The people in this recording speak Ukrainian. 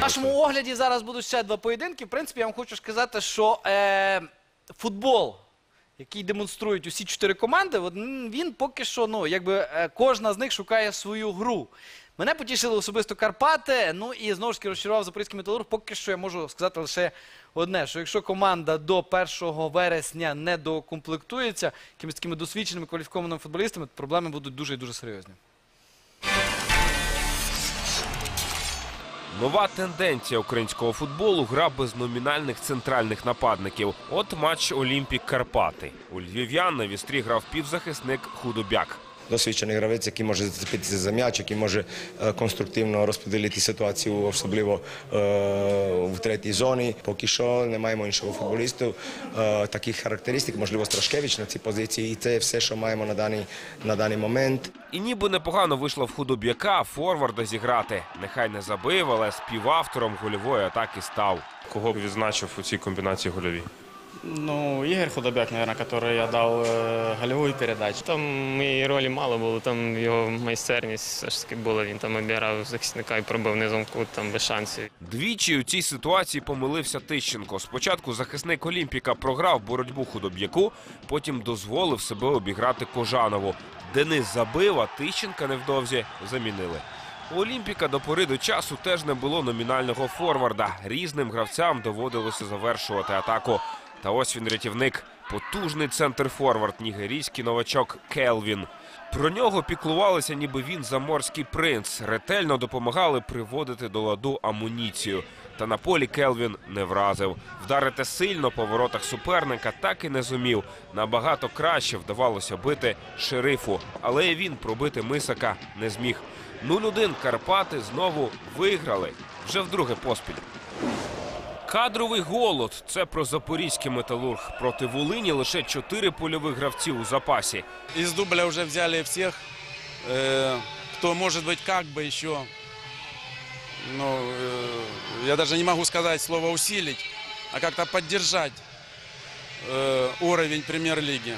В нашому огляді зараз будуть ще два поєдинки. В принципі, я вам хочу сказати, що е, футбол, який демонструють усі чотири команди, от, м, він поки що, ну, якби е, кожна з них шукає свою гру. Мене потішили особисто Карпати. Ну і знову ж таки розчарував Запорізький металург. Поки що я можу сказати лише одне: що якщо команда до 1 вересня не докомплектується якимись такими досвідченими кваліфікованими футболістами, то проблеми будуть дуже і дуже серйозні. Нова тенденція українського футболу гра без номінальних центральних нападників. От матч Олімпік Карпати. У львів'ян на вістрі грав півзахисник Худобяк. Досвідчений гравець, який може зацепитися за м'яч, який може е, конструктивно розподілити ситуацію, особливо е, в третій зоні. Поки що не маємо іншого футболісту е, таких характеристик, можливо, Страшкевич на цій позиції. І це все, що маємо на даний, на даний момент. І ніби непогано вийшло в Худобяка форварда зіграти. Нехай не забив, але співавтором гольової атаки став. Кого б відзначив у цій комбінації гольовій? Ну, Игорь Худобяк, наверное, который отдал э, голевую передачу. Там моєї ролі мало було, там його майстерність все ж таки була. Він там обіграв захисника і пробив низом кут, там без шансів. Двічі у цій ситуації помилився Тищенко. Спочатку захисник Олімпіка програв боротьбу худоб'яку, потім дозволив себе обіграти Кожанову. Денис забив, а Тищенка невдовзі замінили. У Олімпіка до пори до часу теж не було номінального форварда. Різним гравцям доводилося завершувати атаку. Та ось він рятівник. Потужний центр форвард, нігерійський новачок Келвін. Про нього піклувалися, ніби він заморський принц. Ретельно допомагали приводити до ладу амуніцію. Та на полі Келвін не вразив. Вдарити сильно по воротах суперника так і не зумів. Набагато краще вдавалося бити шерифу, але він пробити мисака не зміг. 0-1 Карпати знову виграли вже вдруге поспіль. Кадровий голод це про запорізький металург. Проти Волині лише чотири польових гравці у запасі. Из дубля уже взяли всех, э, кто может быть как бы еще, ну, э, я даже не могу сказать слово усилить, а как-то поддержать э, уровень премьер-лиги.